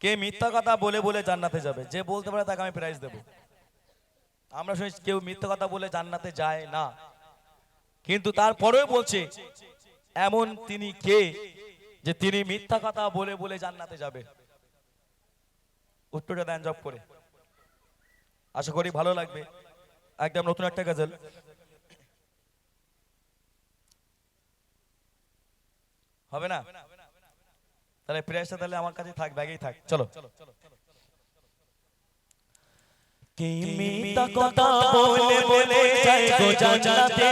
কে মিথ্যা কথা বলে বলে জান্নাতে যাবে? যে বলতে পারে তাকে আমি প্রাইজ দেব। আমরা শুনি কেউ মিথ্যা কথা বলে জান্নাতে যায় না। কিন্তু তারপরেও বলছে, এমন তিনি কে যে তিনি মিথ্যা কথা বলে বলে জান্নাতে যাবে? উত্তরটা দেন জব করে। আশা করি ভালো লাগবে। একদম নতুন একটা গজল। হবে না? তাহলে প্রেসটা তাহলে আমার কাছে থাক ব্যাগেই থাক। চলো। কি মিথ্যা কথা বলে বলে যায় গো জান্নাতে।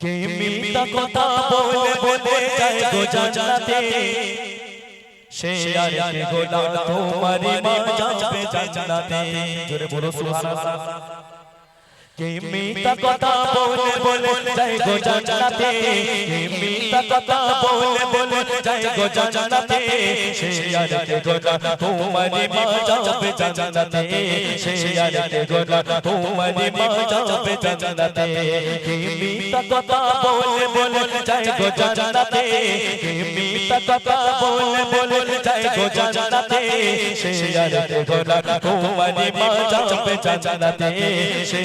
কে মিথ্যা কথা বলে বলে যায় গো জান্নাতে। সে আর কে গোলাম তোমারি মা যাবে জান্নাতে। জোরে বলো সুবহানাল্লাহ। কে মিথ্যা কথা বলে বলে যায় গো জান্নাতে কে মিথ্যা কথা বলে বলে যায় গো জান্নাতে সে আর কে গোলাম তোমারি মা যাবে জান্নাতে সে আর কে গোলাম তোমারি মা যাবে জান্নাতে কে মিথ্যা কথা বলে বলে যায় গো জান্নাতে কে মিথ্যা কথা বলে বলে যায় গো জান্নাতে সে আর কে গোলাম তোমারি মা যাবে জান্নাতে সে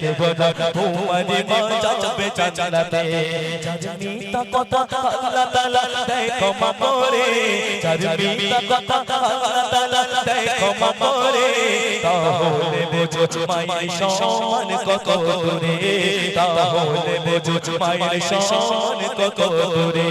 কে গোলাম তোমারি মা যাবে জান্নাতে। মিথ্যা কথা আল্লাহ তাআলা করে যার মিথ্যা কথা আল্লাহ তাআলা দেয় ক্ষমা তাহলে বোঝো মায়ের সমান কত দূরে।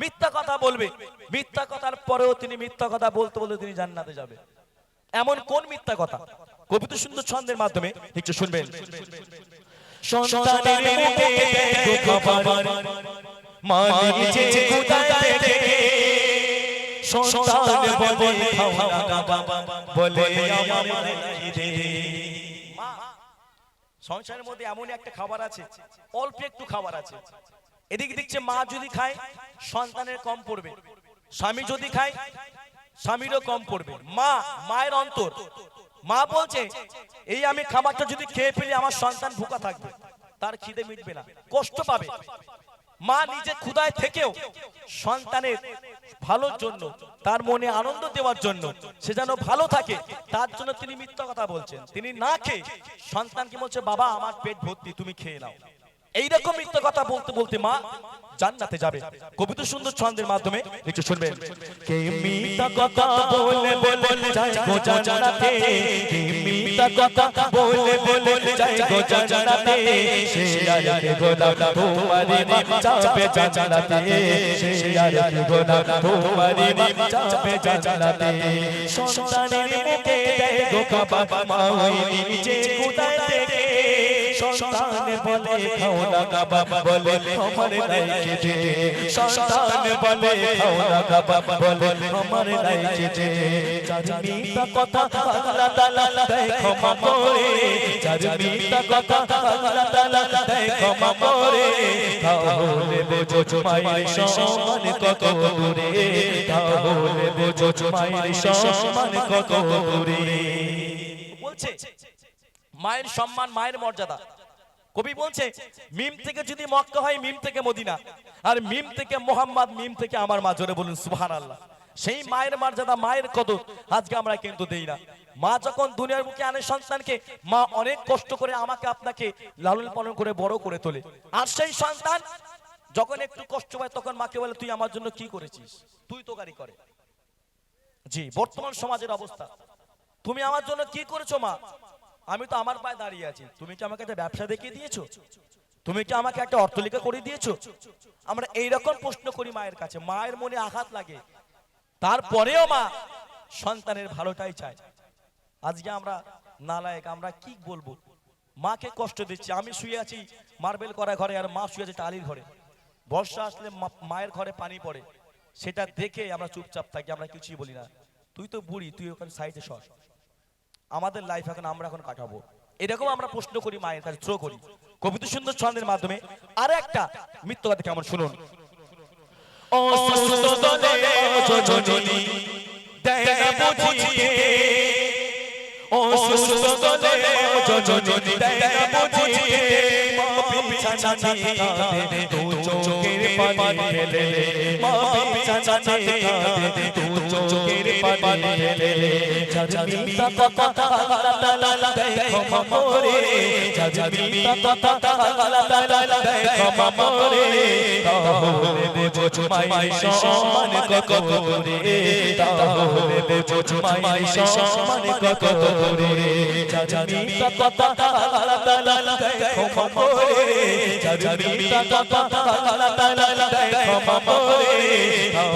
মিথ্যা কথা বলবে। মিথ্যা কথার পরেও তিনি মিথ্যা কথা বলতে বলতে তিনি জান্নাতে যাবে। এমন কোন মিথ্যা কথা? কবিতা সুন্দর ছন্দের মাধ্যমে একটু শুনবেন। সংসারের মধ্যে এমন একটা খাবার আছে, অল্প একটু খাবার আছে। এদিকে দেখছে মা যদি খায়, সন্তানের কম পড়বে। স্বামী যদি খায়, স্বামীরও কম পড়বে। মা, মায়ের অন্তর। মা বলছে, এই আমি খাবারটা যদি খেয়ে ফেলি, আমার সন্তান ভুকা থাকবে। তার খিদে মিটবে না। কষ্ট পাবে। মা নিজে ক্ষুদায় থেকেও সন্তানের ভালোর জন্য, তার মনে আনন্দ দেওয়ার জন্য সে যেন ভালো থাকে, তার জন্য তিনি মিথ্যা কথা বলছেন। তিনি না খেয়ে সন্তানকে বলছে, বাবা, আমার পেট ভর্তি, তুমি খেয়ে নাও। এইরকম মিথ্যা কথা বলতে বলতে মা জান্নাতে যাবে। কবিতা সুন্দর ছন্দের মাধ্যমে একটু শুনবেন। কে মিথ্যা কথা বলে বলে যায় গো জান্নাতে? কে মিথ্যা কথা বলে বলে যায় গো জান্নাতে? সে আয়াকে গোলাম তোমারি মা জান্নাতে। সে আয়াকে গোলাম তোমারি মা জান্নাতে। সন্তানের মুখে দেয় গো খাবার মা ওই নিচে কোথায় থেকে সন্তান বলে খাও না বাবা বলে আমার নাই খেতে সন্তান বলে খাও না বাবা বলে আমার নাই খেতে মিথ্যা কথা আল্লাহ তাআলা দেয় ক্ষমা করে যার মিথ্যা কথা আল্লাহ তাআলা দেয় ক্ষমা করে তাহলে বোঝো মায়ের সমান কত দূরে তাহলে বোঝো মায়ের সমান কত দূরে বলছে মায়ের সম্মান, মায়ের মর্যাদা। কবি বলছে, মিম থেকে যদি মক্কা হয়, মিম থেকে মদিনা। আর মিম থেকে মোহাম্মদ, মিম থেকে আমার মা, জোরে বলুন সুবহান আল্লাহ সেই মায়ের মর্যাদা, মায়ের কদর আজকে আমরা কিন্তু দেই না। মা যখন দুনিয়ার বুকে আনে সন্তানকে, মা অনেক কষ্ট করে আমাকে আপনাকে লালন পালন করে বড় করে তোলে। আর সেই সন্তান যখন একটু কষ্ট পায়, তখন মাকে বলে, তুই আমার জন্য কি করেছিস? তুই তো গাড়ি করে। জি, বর্তমান সমাজের অবস্থা। তুমি আমার জন্য কি করেছ, মা? আমি তো আমার পায়ে দাঁড়িয়ে আছি। তুমি কি আমাকে একটা ব্যবসা দেখিয়ে দিয়েছ? তুমি কি আমাকে একটা অর্থলিকা করে দিয়েছ? আমরা এইরকম প্রশ্ন করি মায়ের কাছে। মায়ের মনে আঘাত লাগে। তারপরেও মা সন্তানের ভালোটাই চায়। আজকে আমরা নালায়ক, আমরা কি বলব? মাকে কষ্ট দিচ্ছি। আমি শুয়ে আছি, মার্বেল করা ঘরে, আর মা শুয়ে আছে টালির ঘরে। বর্ষা আসলে মায়ের ঘরে পানি পড়ে। সেটা দেখে আমরা চুপচাপ থাকি, আমরা কিছুই বলি না। তুই তো বুড়ি, তুই ওখানে সাইডে সর। আমাদের লাইফ এখন আমরা এখন কাটাবো। এরকম আমরা প্রশ্ন করি, মায়ের কাছে থ্রো করি। কবিতা সুন্দর ছন্দের মাধ্যমে আর একটা কথা কেমন শুনুন। চোখের পানি ফেলে। মা পিছা ছানি কাঁদে তু চোখের পানি ফেলে জাজমি তা তা তা লা লা লা দেখো মামরে জাজমি তা তা তা লা লা লা দেখো মামরে তাহলে দেবো সম্মান কত করে তাহলে দেবো সম্মান কত করে দেখো দেখো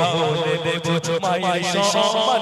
তাহলে দেবো সম্মান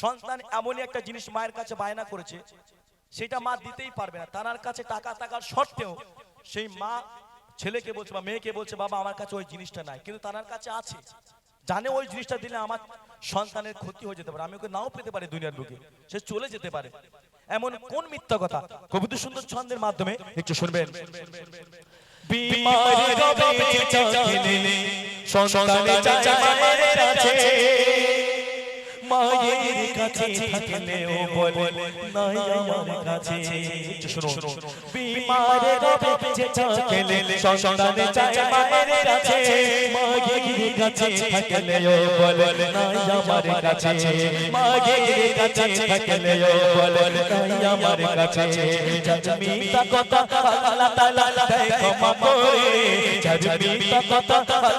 সন্তান এমনই একটা জিনিস মায়ের কাছে বায়না করেছে সেটা মা দিতেই পারবে না। তার কাছে টাকা থাকার সত্ত্বেও সেই মা ছেলেকে বলছে বা মেয়েকে বলছে বাবা আমার কাছে ওই জিনিসটা নাই। কিন্তু তার কাছে আছে। জানে ওই জিনিসটা দিলে আমার সন্তানের ক্ষতি হয়ে যেতে পারে। আমি ওকে নাও পেতে পারি দুনিয়ার বুকে সে চলে যেতে পারে। এমন কোন মিথ্যা কথা? কবিতা সুন্দর ছন্দের মাধ্যমে একটু শুনবেন। কাছে মায়ের কাছে থাকলেও বলে, নাই আমার কাছে। শুনুন। বিমারে গবে চাকিলে সন্তানে চাচা মায়ের কাছে। মায়ের কাছে থাকলেও বলে, নাই আমার কাছে। মায়ের কাছে থাকলেও বলে, নাই আমার কাছে। মিথ্যা কথা আল্লাহ তাআলা দেখো মামরে মিথ্যা কথা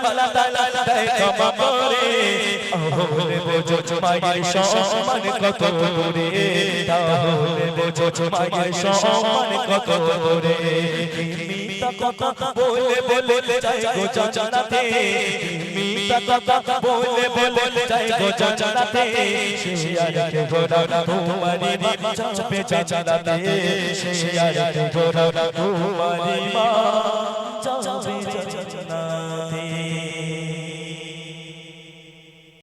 আল্লাহ তাআলা দেখো মামরে ওরে বোঝো মায়ের সম্মান কত করে তাহলে বোঝো মায়ের সম্মান কত করে কথা বলে বলে চাই গো জানাতে মিথ্যা কথা বলে বলে চাই গো জানাতে শিয়ারে গোরা তোমারি মা চাপে জানাতে। শিয়ারে গোরা তোমারি মা চাপে